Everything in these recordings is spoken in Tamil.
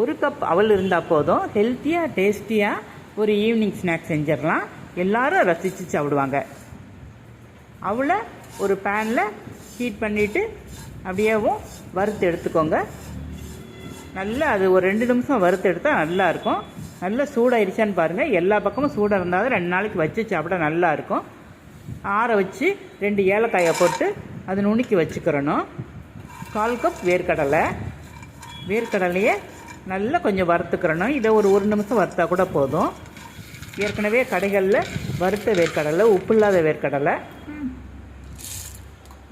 ஒரு கப் அவல் இருந்தால் போதும். ஹெல்த்தியாக டேஸ்டியாக ஒரு ஈவினிங் ஸ்நாக்ஸ் செஞ்சிடலாம். எல்லாரும் ரசித்து சாப்பிடுவாங்க. அவளை ஒரு பேனில் ஹீட் பண்ணிவிட்டு அப்படியேவும் வறுத்து எடுத்துக்கோங்க. நல்லா அது ஒரு ரெண்டு நிமிஷம் வறுத்து எடுத்தால் நல்லாயிருக்கும் நல்லா சூடாயிருச்சான்னு பாருங்கள் எல்லா பக்கமும் சூடாக இருந்தால் தான் ரெண்டு நாளைக்கு வச்சு சாப்பிட நல்லா இருக்கும். ஆற வச்சு ரெண்டு ஏலக்காயை போட்டு அது நுணுக்கி வச்சுக்கிறணும். கால் கப் வேர்க்கடலை. வேர்க்கடலையே நல்லா கொஞ்சம் வறுத்துக்கிறணும். இதை ஒரு ஒரு நிமிஷம் வறுத்தா கூட போதும். ஏற்கனவே கடைகளில் வறுத்த வேர்க்கடலை உப்பு இல்லாத வேர்க்கடலை.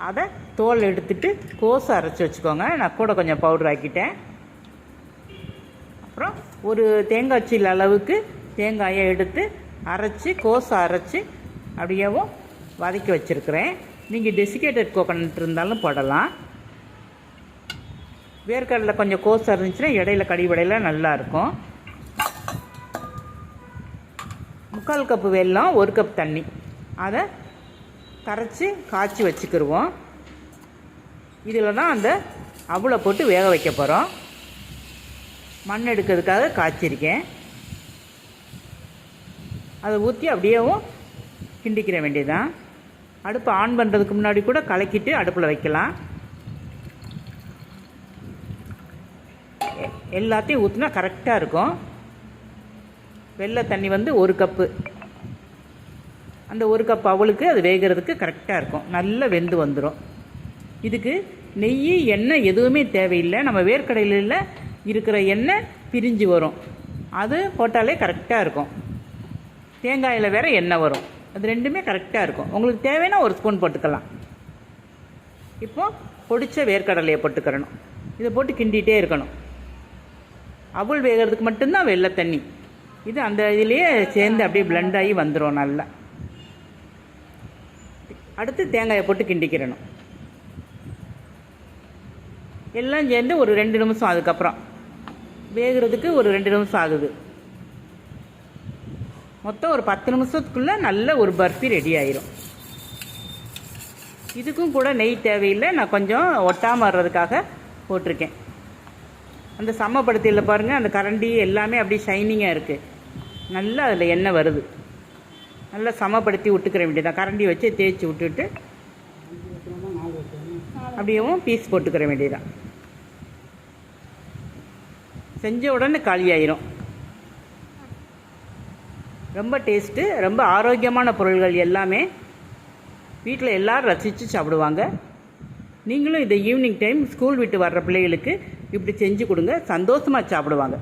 அதை தோல் எடுத்துட்டு கோசை அரைச்சி வச்சுக்கோங்க. நான் கூட கொஞ்சம் பவுடர் ஆக்கிட்டேன். அப்புறம் ஒரு தேங்காய் சீல் அளவுக்கு தேங்காயை எடுத்து அரைச்சி கோசை அரைச்சி அப்படியேவும் வதக்கி வச்சுருக்கிறேன். நீங்கள் டெசிகேட்டட் கோகோனட் இருந்தாலும் போடலாம். வேர்க்கடலை கொஞ்சம் கோஸ் இருந்துச்சுன்னா இடையில கடிவடையில் நல்லா இருக்கும். முக்கால் கப்பு வெல்லம் ஒரு கப் தண்ணி. அதை கரைச்சி காய்ச்சி வச்சுக்கிடுவோம் இதில் தான் அந்த அவளை போட்டு வேக வைக்க போகிறோம் மண் எடுக்கிறதுக்காக காய்ச்சிருக்கேன். அதை ஊற்றி அப்படியேவும் கிண்டிக்கிற வேண்டியதுதான். அடுப்பு ஆன் பண்ணுறதுக்கு முன்னாடி கூட கலக்கிட்டு அடுப்பில் வைக்கலாம். எல்லாத்தையும் ஊற்றினா கரெக்டாக இருக்கும். வெள்ளை தண்ணி வந்து ஒரு கப்பு. அந்த ஒரு கப் அவளுக்கு அது வேகிறதுக்கு கரெக்டாக இருக்கும். நல்லா வெந்து வந்துடும் இதுக்கு நெய் எண்ணெய் எதுவுமே தேவையில்லை. நம்ம வேர்க்கடையில் இருக்கிற எண்ணெய் பிரிஞ்சு வரும். அது போட்டாலே கரெக்டாக இருக்கும். தேங்காயில் வேற எண்ணெய் வரும். அது ரெண்டுமே கரெக்டாக இருக்கும். உங்களுக்கு தேவைன்னா ஒரு ஸ்பூன் போட்டுக்கலாம். இப்போ பொடிச்ச வேர்க்கடலையை போட்டுக்கிறணும். இதை போட்டு கிண்டிகிட்டே இருக்கணும். அவுள் வேகிறதுக்கு மட்டும்தான் வெள்ளை தண்ணி. இது அந்த இதுலேயே சேர்ந்து அப்படியே பிளெண்ட் ஆகி வந்துடும் நல்லா. அடுத்து தேங்காயை போட்டு கிண்டிக்கிறணும். எல்லாம் சேர்ந்து ஒரு ரெண்டு நிமிஷம் அதுக்கப்புறம். வேகிறதுக்கு ஒரு ரெண்டு நிமிஷம் ஆகுது. மொத்தம் ஒரு பத்து நிமிஷத்துக்குள்ளே நல்ல ஒரு பர்ஃபி ரெடி ஆயிரும். இதுக்கும் கூட நெய் தேவையில்லை. நான் கொஞ்சம் ஒட்டாமல் வர்றதுக்காக போட்டிருக்கேன். அந்த சமப்படுத்தியில் பாருங்கள் அந்த கரண்டி எல்லாமே அப்படியே ஷைனிங்காக இருக்குது நல்லா அதில் எண்ணெய் வருது. நல்லா சமப்படுத்தி விட்டுக்கிற வேண்டியதான் கரண்டி வச்சு தேய்ச்சி விட்டுட்டு அப்படியேவும் பீஸ் போட்டுக்கிற வேண்டியதான் செஞ்ச உடனே காலியாயிரும் ரொம்ப டேஸ்ட்டு ரொம்ப ஆரோக்கியமான பொருள்கள் எல்லாமே வீட்டில் எல்லோரும் ரசித்து சாப்பிடுவாங்க. நீங்களும் இதை ஈவினிங் டைம் ஸ்கூல் விட்டு வர்ற பிள்ளைகளுக்கு இப்படி செஞ்சு கொடுங்க சந்தோஷமாக சாப்பிடுவாங்க.